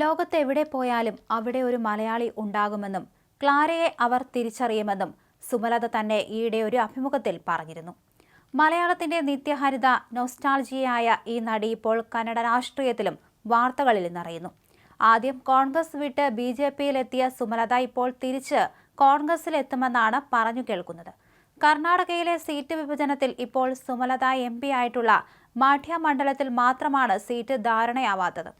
ലോകത്തെവിടെ പോയാലും അവിടെ ഒരു മലയാളി ഉണ്ടാകുമെന്നും ക്ലാരയെ അവർ തിരിച്ചറിയുമെന്നും സുമലത തന്നെ ഈയിടെ ഒരു അഭിമുഖത്തിൽ പറഞ്ഞിരുന്നു. മലയാളത്തിന്റെ നിത്യഹരിത നോസ്റ്റാൾജിയായ ഈ നടി ഇപ്പോൾ കന്നഡ രാഷ്ട്രീയത്തിലും വാർത്തകളിൽ നിറയുന്നു. ആദ്യം കോൺഗ്രസ് വിട്ട് ബി ജെ പിയിലെത്തിയ സുമലത ഇപ്പോൾ തിരിച്ച് കോൺഗ്രസിലെത്തുമെന്നാണ് പറഞ്ഞു കേൾക്കുന്നത്. കർണാടകയിലെ സീറ്റ് വിഭജനത്തിൽ ഇപ്പോൾ സുമലത എം പി ആയിട്ടുള്ള മാഠ്യ മണ്ഡലത്തിൽ മാത്രമാണ് സീറ്റ് ധാരണയാവാത്തത്.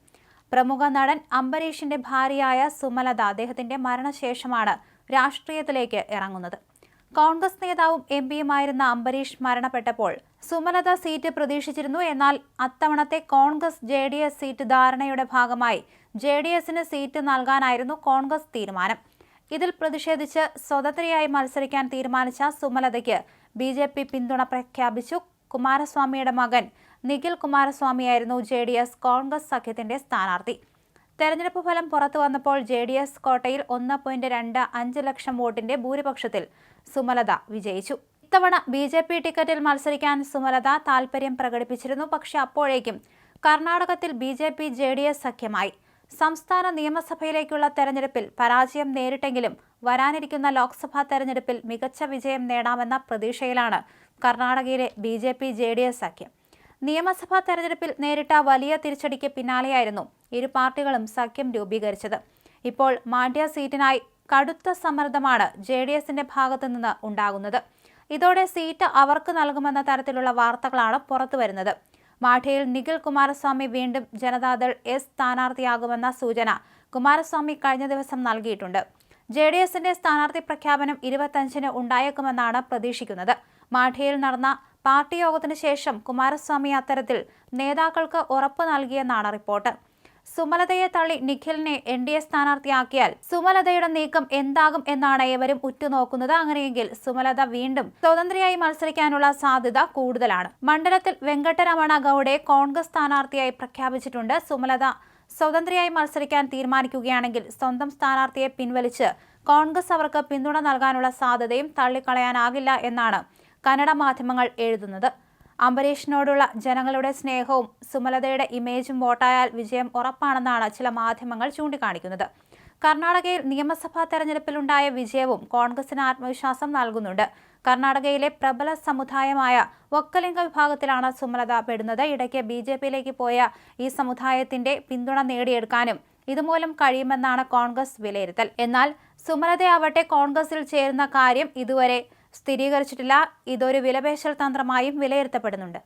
പ്രമുഖ നടൻ അംബരീഷിന്റെ ഭാര്യയായ സുമലത അദ്ദേഹത്തിന്റെ മരണശേഷമാണ് രാഷ്ട്രീയത്തിലേക്ക് ഇറങ്ങുന്നത്. കോൺഗ്രസ് നേതാവും എം പിയുമായിരുന്ന അംബരീഷ് മരണപ്പെട്ടപ്പോൾ സുമലത സീറ്റ് പ്രതീക്ഷിച്ചിരുന്നു. എന്നാൽ അത്തവണത്തെ Congress J D S seat ധാരണയുടെ ഭാഗമായി ജെ ഡി എസിന് സീറ്റ് നൽകാനായിരുന്നു കോൺഗ്രസ് തീരുമാനം. ഇതിൽ പ്രതിഷേധിച്ച് സ്വതന്ത്രയായി മത്സരിക്കാൻ തീരുമാനിച്ച സുമലതയ്ക്ക് ബി പിന്തുണ പ്രഖ്യാപിച്ചു. കുമാരസ്വാമിയുടെ മകൻ നിഖിൽ കുമാരസ്വാമിയായിരുന്നു ജെ ഡി എസ് കോൺഗ്രസ് സഖ്യത്തിന്റെ സ്ഥാനാർത്ഥി. തെരഞ്ഞെടുപ്പ് ഫലം പുറത്തു വന്നപ്പോൾ ജെ ഡി എസ് കോട്ടയിൽ ഒന്ന് പോയിന്റ് രണ്ട് അഞ്ച് ലക്ഷം വോട്ടിന്റെ ഭൂരിപക്ഷത്തിൽ സുമലത വിജയിച്ചു. ഇത്തവണ ബി ജെ പി ടിക്കറ്റിൽ മത്സരിക്കാൻ സുമലത താൽപര്യം പ്രകടിപ്പിച്ചിരുന്നു. പക്ഷേ അപ്പോഴേക്കും കർണാടകത്തിൽ B J P J D S സഖ്യമായി. സംസ്ഥാന നിയമസഭയിലേക്കുള്ള തെരഞ്ഞെടുപ്പിൽ പരാജയം നേരിട്ടെങ്കിലും വരാനിരിക്കുന്ന ലോക്സഭാ തെരഞ്ഞെടുപ്പിൽ മികച്ച വിജയം നേടാമെന്ന പ്രതീക്ഷയിലാണ് കർണാടകയിലെ B J P J D S സഖ്യം. നിയമസഭാ തെരഞ്ഞെടുപ്പിൽ നേരിട്ട വലിയ തിരിച്ചടിക്ക് പിന്നാലെയായിരുന്നു ഇരു പാർട്ടികളും സഖ്യം രൂപീകരിച്ചത്. ഇപ്പോൾ മാണ്ഡ്യ സീറ്റിനായി കടുത്ത സമ്മർദ്ദമാണ് ജെ ഡി എസിന്റെ ഭാഗത്തു നിന്ന് ഉണ്ടാകുന്നത്. ഇതോടെ സീറ്റ് അവർക്ക് നൽകുമെന്ന തരത്തിലുള്ള വാർത്തകളാണ് പുറത്തുവരുന്നത്. മാഠയിൽ നിഖിൽ കുമാരസ്വാമി വീണ്ടും ജനതാദൾ എസ് സ്ഥാനാർത്ഥിയാകുമെന്ന സൂചന കുമാരസ്വാമി കഴിഞ്ഞ ദിവസം നൽകിയിട്ടുണ്ട്. ജെ ഡി എസിന്റെ സ്ഥാനാർത്ഥി പ്രഖ്യാപനം ഇരുപത്തഞ്ചിന് ഉണ്ടായേക്കുമെന്നാണ് പ്രതീക്ഷിക്കുന്നത്. മാഠയിൽ നടന്ന പാർട്ടി യോഗത്തിന് ശേഷം കുമാരസ്വാമി അത്തരത്തിൽ നേതാക്കൾക്ക് ഉറപ്പ് നൽകിയെന്നാണ് റിപ്പോർട്ട്. സുമലതയെ തള്ളി നിഖിലിനെ എൻ ഡി എ സ്ഥാനാർത്ഥിയാക്കിയാൽ സുമലതയുടെ നീക്കം എന്താകും എന്നാണ് ഏവരും ഉറ്റുനോക്കുന്നത്. അങ്ങനെയെങ്കിൽ സുമലത വീണ്ടും സ്വതന്ത്രയായി മത്സരിക്കാനുള്ള സാധ്യത കൂടുതലാണ്. മണ്ഡലത്തിൽ വെങ്കട്ടരമണ ഗൌഡയെ കോൺഗ്രസ് സ്ഥാനാർത്ഥിയായി പ്രഖ്യാപിച്ചിട്ടുണ്ട്. സുമലത സ്വതന്ത്രയായി മത്സരിക്കാൻ തീരുമാനിക്കുകയാണെങ്കിൽ സ്വന്തം സ്ഥാനാർത്ഥിയെ പിൻവലിച്ച് കോൺഗ്രസ് അവർക്ക് പിന്തുണ നൽകാനുള്ള സാധ്യതയും തള്ളിക്കളയാനാകില്ല എന്നാണ് കന്നഡ മാധ്യമങ്ങൾ എഴുതുന്നത്. അംബരീഷിനോടുള്ള ജനങ്ങളുടെ സ്നേഹവും സുമലതയുടെ ഇമേജും വോട്ടായാൽ വിജയം ഉറപ്പാണെന്നാണ് ചില മാധ്യമങ്ങൾ ചൂണ്ടിക്കാണിക്കുന്നത്. കർണാടകയിൽ നിയമസഭാ തെരഞ്ഞെടുപ്പിലുണ്ടായ വിജയവും കോൺഗ്രസിന് ആത്മവിശ്വാസം നൽകുന്നുണ്ട്. കർണാടകയിലെ പ്രബല സമുദായമായ ഒക്കലിംഗ വിഭാഗത്തിലാണ് സുമലത പെടുന്നത്. ഇടയ്ക്ക് ബി ജെ പിയിലേക്ക് പോയ ഈ സമുദായത്തിന്റെ പിന്തുണ നേടിയെടുക്കാനും ഇതുമൂലം കഴിയുമെന്നാണ് കോൺഗ്രസ് വിലയിരുത്തൽ. എന്നാൽ സുമലതയാവട്ടെ കോൺഗ്രസിൽ ചേരുന്ന കാര്യം ഇതുവരെ സ്ഥിരീകരിച്ചിട്ടില്ല. ഇതൊരു വിലപേശൽ തന്ത്രമായും വിലയിരുത്തപ്പെടുന്നുണ്ട്.